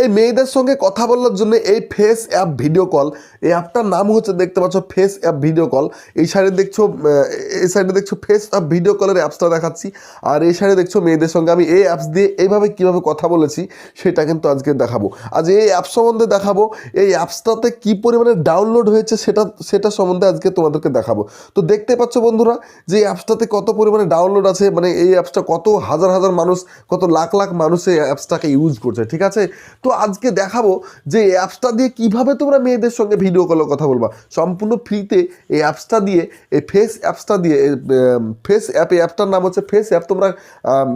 এই মেয়েদের সঙ্গে কথা বলার জন্য এই ফেস অ্যাপ ভিডিও কল, এই অ্যাপটার নাম হচ্ছে দেখতে পাচ্ছ ফেস অ্যাপ ভিডিও কল। এই সাইডে দেখছ এই সাইডে দেখছ ফেস অ্যাপ ভিডিও কলের অ্যাপসটা দেখাচ্ছি। আর এই সাইডে দেখছ মেয়েদের সঙ্গে আমি এই অ্যাপস দিয়ে এইভাবে কীভাবে কথা বলেছি সেটা কিন্তু আজকে দেখাবো। আজ এই অ্যাপ সম্বন্ধে দেখাবো, এই অ্যাপসটাতে কী পরিমাণে ডাউনলোড হয়েছে সেটা সেটা সম্বন্ধে আজকে তোমাদেরকে দেখাবো। তো দেখতে পাচ্ছ বন্ধুরা, যে অ্যাপসটাতে কত পরিমাণে ডাউনলোড আছে মানে এই অ্যাপসটা কত হাজার হাজার মানুষ, কত লাখ লাখ মানুষ এই অ্যাপসটাকে ইউজ করছে, ঠিক আছে? তো আজকে দেখাবো যে এই অ্যাপসটা দিয়ে কীভাবে তোমরা মেয়েদের সঙ্গে ভিডিও কলে কথা বলবা। সম্পূর্ণ ফ্রিতে এই অ্যাপসটা দিয়ে, এই ফেস অ্যাপসটা দিয়ে ফেস অ্যাপ এই অ্যাপটার নাম হচ্ছে ফেস অ্যাপ তোমরা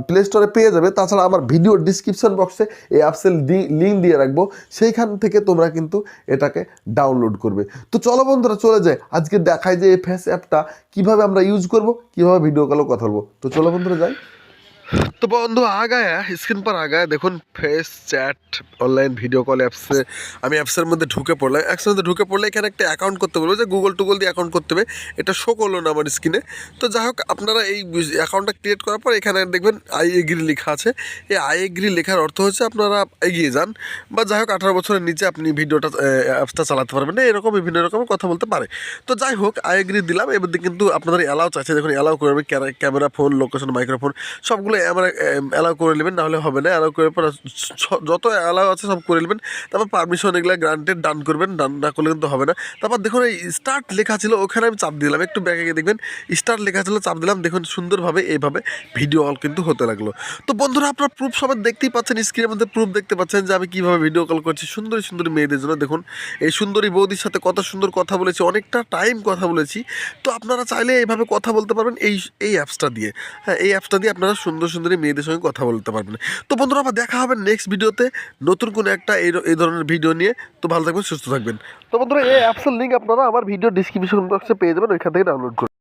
প্লে স্টোরে পেয়ে যাবে। তাছাড়া আমার ভিডিও ডিসক্রিপশন বক্সে এই অ্যাপসের লিঙ্ক দিয়ে রাখব। সেইখান থেকে তোমরা কিন্তু এটাকে ডাউনলোড করবে। তো চলো বন্ধুরা, চলে যায় আজকে দেখায় যে এই ফেস অ্যাপটা কীভাবে আমরা ইউজ করব, কীভাবে ভিডিও কলে কথা বলব। তো চলো বন্ধুরা, যাই। তো বন্ধু, আগায় স্ক্রিন পর আগায় দেখুন face chat online video call অ্যাপসে আমি অ্যাপসের মধ্যে ঢুকে পড়লাম। অ্যাপসের মধ্যে ঢুকে পড়লে এখানে একটা অ্যাকাউন্ট করতে বলব, যে গুগল টুগল দিয়ে অ্যাকাউন্ট করতে হবে। এটা শো করল না আমার স্ক্রিনে তো যাই হোক, আপনারা এই অ্যাকাউন্টটা ক্রিয়েট করার পর এখানে দেখবেন আই এগ্রি লেখা আছে। এই আই এগ্রি লেখার অর্থ হচ্ছে আপনারা এগিয়ে যান বা যাই হোক, আঠারো বছরের নিচে আপনি ভিডিওটা অ্যাপসটা চালাতে পারবেন না। এরকম বিভিন্ন রকমের কথা বলতে পারে। তো যাই হোক আই এগ্রি দিলাম। এবার কিন্তু আপনাদের অ্যালাউ চাইছে দেখুন অ্যালাউ করবে ক্যামেরা ফোন লোকেশন মাইক্রোফোন সবগুলো আমরা অ্যালাউ করে নেবেন, নাহলে হবে না। অ্যালাউ করে পর যত অ্যালাউ আছে সব করে নেবেন। তারপর পারমিশন এগুলো গ্রান্টেড ডান করবেন। ডান না করলে কিন্তু হবে না। তারপর দেখুন, এই স্টার্ট লেখা ছিল, ওখানে আমি চাপ দিলাম। একটু ব্যাগে গিয়ে দেখবেন স্টার্ট লেখা ছিল, চাপ দিলাম। দেখুন, সুন্দরভাবে, এইভাবে ভিডিও কল কিন্তু হতে লাগল। তো বন্ধুরা, আপনার প্রুফ সবাই দেখতেই পাচ্ছেন স্ক্রিনের মধ্যে প্রুফ দেখতে পাচ্ছেন যে আমি কীভাবে ভিডিও কল করছি। সুন্দরী সুন্দরী মেয়েদের জন্য দেখুন, এই সুন্দরী বৌদির সাথে কত সুন্দর কথা বলেছি, অনেকটা টাইম কথা বলেছি। তো আপনারা চাইলে এইভাবে কথা বলতে পারবেন এই এই অ্যাপসটা দিয়ে। হ্যাঁ এই অ্যাপসটা দিয়ে আপনারা সুন্দর সুন্দরী মেয়েদের সঙ্গে কথা বলতে পারবেন। তো বন্ধুরা, আবার দেখা হবে নেক্সট ভিডিওতে। নতুন কোনো একটা এই ধরনের ভিডিও নিয়ে। তো ভালো থাকবেন, সুস্থ থাকবেন। তো বন্ধুরা, এই অ্যাপসের লিঙ্ক আপনারা আমার ভিডিও ডিসক্রিপশন বক্সে পেয়ে যাবেন, ওইখান থেকে ডাউনলোড করুন